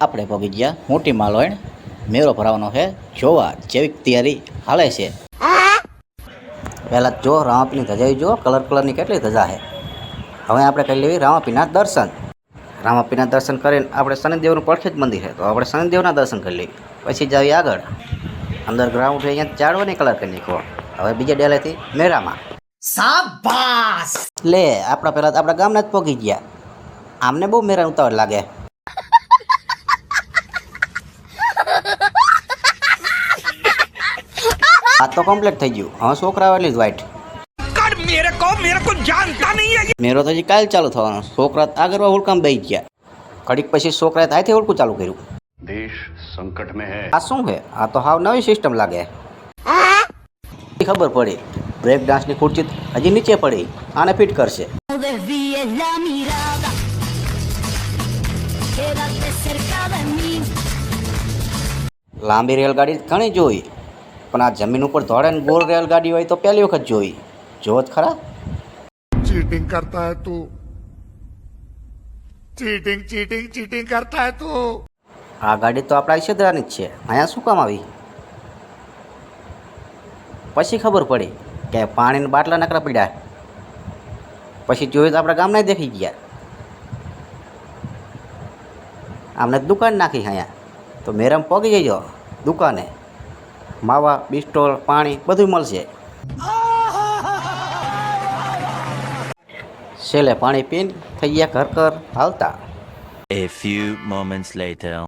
આપણે પગી ગયા મોટી માલોઈણ મેળો ભરાવાનો છે. જોવા જેવી તૈયારી હાલે છે. પહેલાં જો રામાપીની ધજા જુઓ. કલર કલરની કેટલી ધજા છે. હવે આપણે કરી લેવી રામાપીના દર્શન. રામાપીના દર્શન કરીને આપણે શનિદેવનું પડખે મંદિર છે. તો આપણે શનિદેવના દર્શન કરી લઈએ. પછી જઈએ આગળ. અંદર ગ્રાઉન્ડ છે અહીંયા ચાડવાની કલર કરી નાખો. હવે બીજા ડેલેથી મેરામાં સાબાસ લે આપણા પહેલાં આપણા ગામના જ પહોંચી ગયા. આમને બહુ મેરા ઉતાવળ લાગે. આ તો કમ્પ્લીટ થઈ ગયું. હવે છોકરા એટલી જ વાઇટ મેરે કો મેરે કો જાનતા નહીં હે મેરો તો હજી કાલ ચાલુ થવાનો. છોકરા આગળ હુલકામ દઈ ગયા. ઘડીક પછી છોકરાએ આથી ઓળખું ચાલુ કર્યું. દેશ સંકટ મે હે આ શું હે આ તો હાવ નવી સિસ્ટમ લાગે. ખબર પડી. બ્રેક ડાન્સની ખુરચી હજી નીચે પડી. આને ફિટ કરશે. લાંબી રેલગાડી ઘણી જોઈ. પણ આ જમીન ઉપર ધોળે ને ગોળ રેલગાડી હોય તો પહેલી વખત જોઈ. જોત ખરા? ચીટિંગ કરતા હે તું. ચીટિંગ ચીટિંગ ચીટિંગ કરતા હે તું. આ ગાડી તો આપણા ઈશેદરાની જ છે. અહીંયા શું કામ આવી? પછી ખબર પડી કે પાણીના બાટલા નકરા પડ્યા. પછી જોયું તો આપણા ગામના દેખી ગયા. આમને દુકાન નાખી અહીંયા. તો મેરમ પગી જજો દુકાને. માવા બિસ્ટોલ પાણી બધું મળશે છેલ્લે પાણી પીને થઈ ગયા ઘર ઘર હાલતા A few moments later.